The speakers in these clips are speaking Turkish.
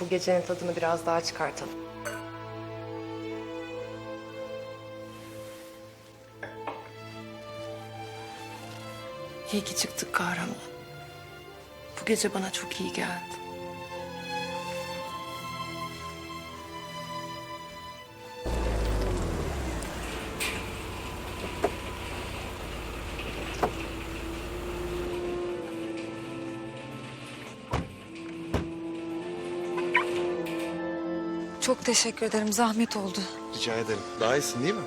Bu gecenin tadını biraz daha çıkartalım. İyi ki çıktık kahraman. Bu gece bana çok iyi geldi. Çok teşekkür ederim. Zahmet oldu. Rica ederim. Daha iyisin değil mi?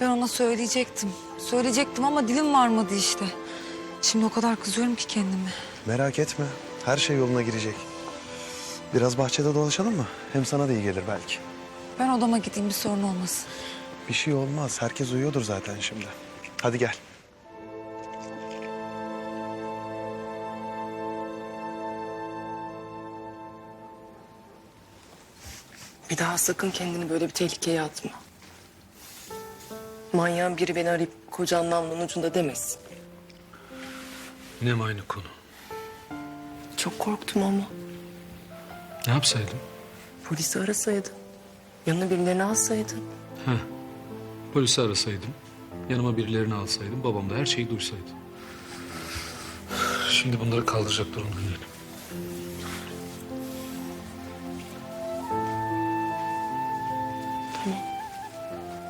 Ben ona söyleyecektim. Söyleyecektim ama dilim varmadı işte. Şimdi o kadar kızıyorum ki kendime. Merak etme. Her şey yoluna girecek. Biraz bahçede dolaşalım mı? Hem sana da iyi gelir belki. Ben odama gideyim bir sorun olmasın. Bir şey olmaz. Herkes uyuyordur zaten şimdi. Hadi gel. Bir daha sakın kendini böyle bir tehlikeye atma. Manyağın biri beni arayıp kocan namlunun ucunda demesin. Yine mi aynı konu? Çok korktum ama. Ne yapsaydım? Polisi arasaydın. Yanına birilerini alsaydın. Heh. Polisi arasaydım. Yanıma birilerini alsaydım. Babam da her şeyi duysaydı. Şimdi bunları kaldıracak durumda değilim.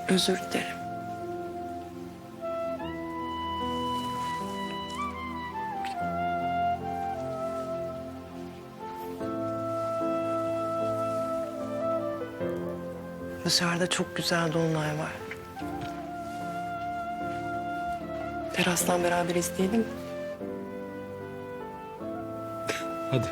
Özür dilerim. Dışarıda çok güzel dolunay var. Terastan beraber izleyelim mi? Hadi.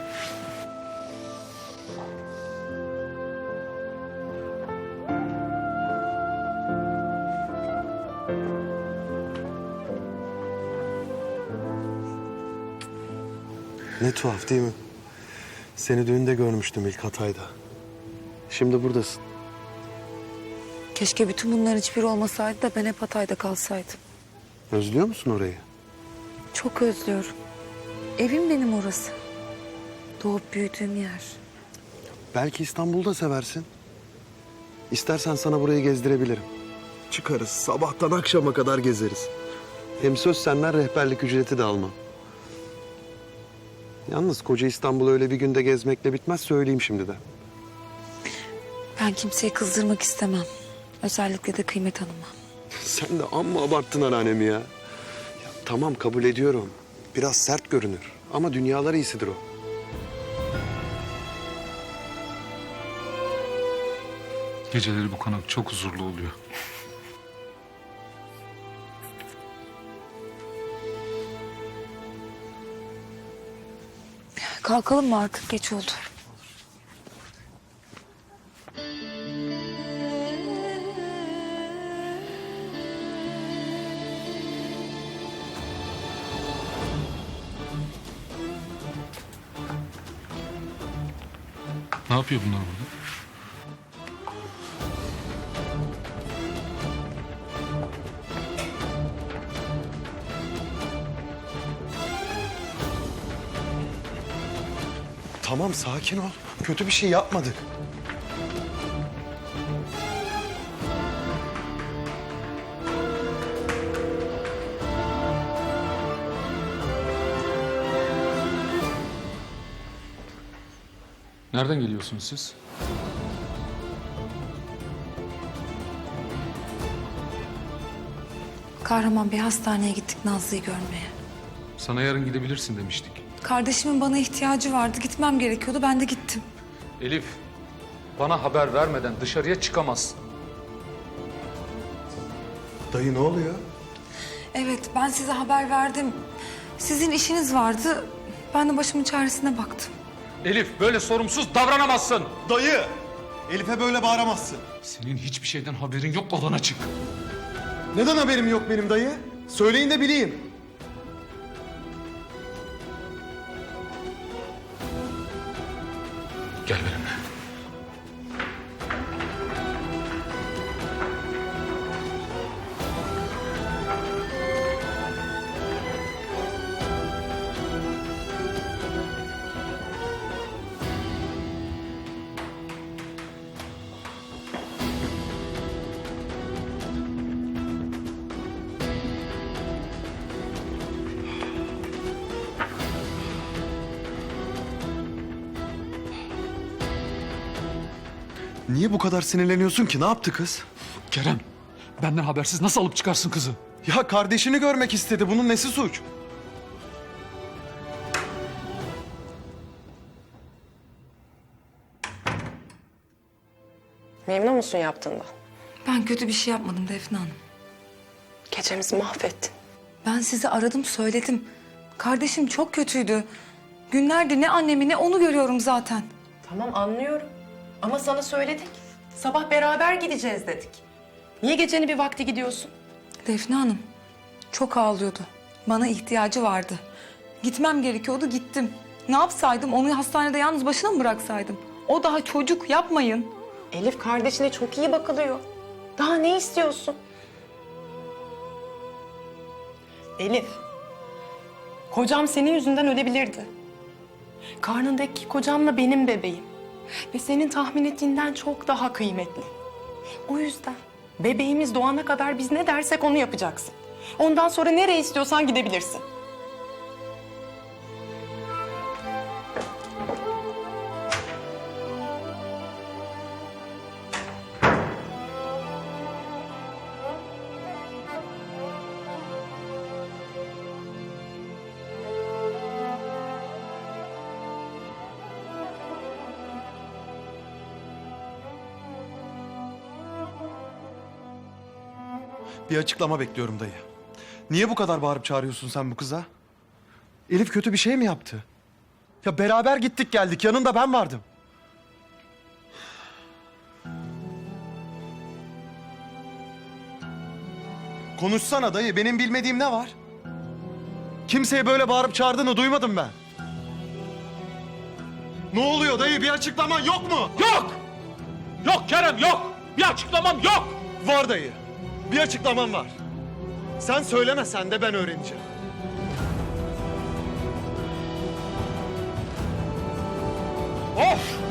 Ne tuhaf değil mi? Seni düğünde görmüştüm ilk Hatay'da. Şimdi buradasın. Keşke bütün bunların hiçbiri olmasaydı da ben hep Hatay'da kalsaydım. Özlüyor musun orayı? Çok özlüyorum. Evim benim orası. Doğup büyüdüğüm yer. Belki İstanbul'da seversin. İstersen sana burayı gezdirebilirim. Çıkarız. Sabahtan akşama kadar gezeriz. Hem söz senden rehberlik ücreti de almam. Yalnız koca İstanbul öyle bir günde gezmekle bitmez söyleyeyim şimdi de. Ben kimseyi kızdırmak istemem. Özellikle de Kıymet Hanım'a. Sen de amma abarttın anneannemi ya. ya. Tamam kabul ediyorum. Biraz sert görünür ama dünyalar iyisidir o. Geceleri bu konak çok huzurlu oluyor. Kalkalım mı artık? Geç oldu. Ne yapıyor bunlar burada? Tamam sakin ol. Kötü bir şey yapmadık. Nereden geliyorsunuz siz? Kahraman Bey hastaneye gittik Nazlı'yı görmeye. Sana yarın gidebilirsin demiştik. Kardeşimin bana ihtiyacı vardı. Gitmem gerekiyordu. Ben de gittim. Elif, bana haber vermeden dışarıya çıkamazsın. Dayı ne oluyor? Evet ben size haber verdim. Sizin işiniz vardı. Ben de başımın çaresine baktım. Elif, böyle sorumsuz davranamazsın. Dayı! Elif'e böyle bağıramazsın. Senin hiçbir şeyden haberin yok, odana çık. Neden haberim yok benim dayı? Söyleyin de bileyim. Niye bu kadar sinirleniyorsun ki? Ne yaptı kız? Kerem, benden habersiz nasıl alıp çıkarsın kızı? Ya kardeşini görmek istedi. Bunun nesi suç? Memnun musun yaptığından? Ben kötü bir şey yapmadım Defne Hanım. Gecemizi mahvettin. Ben sizi aradım söyledim. Kardeşim çok kötüydü. Günlerdir ne annemi ne onu görüyorum zaten. Tamam anlıyorum. Ama sana söyledik. Sabah beraber gideceğiz dedik. Niye gecenin bir vakti gidiyorsun? Defne Hanım çok ağlıyordu. Bana ihtiyacı vardı. Gitmem gerekiyordu gittim. Ne yapsaydım onu hastanede yalnız başına mı bıraksaydım? O daha çocuk yapmayın. Elif kardeşine çok iyi bakılıyor. Daha ne istiyorsun? Elif, kocam senin yüzünden ölebilirdi. Karnındaki kocamla benim bebeğim. Ve senin tahmin ettiğinden çok daha kıymetli. O yüzden bebeğimiz doğana kadar biz ne dersek onu yapacaksın. Ondan sonra nereye istiyorsan gidebilirsin. Bir açıklama bekliyorum dayı. Niye bu kadar bağırıp çağırıyorsun sen bu kıza? Elif kötü bir şey mi yaptı? Ya beraber gittik geldik. Yanında ben vardım. Konuşsana dayı. Benim bilmediğim ne var? Kimseye böyle bağırıp çağırdığını duymadım ben. Ne oluyor dayı? Bir açıklaman yok mu? Yok! Yok Kerem yok! Bir açıklamam yok! Var dayı. Bir açıklamam var. Sen söylemesen de ben öğreneceğim. Of!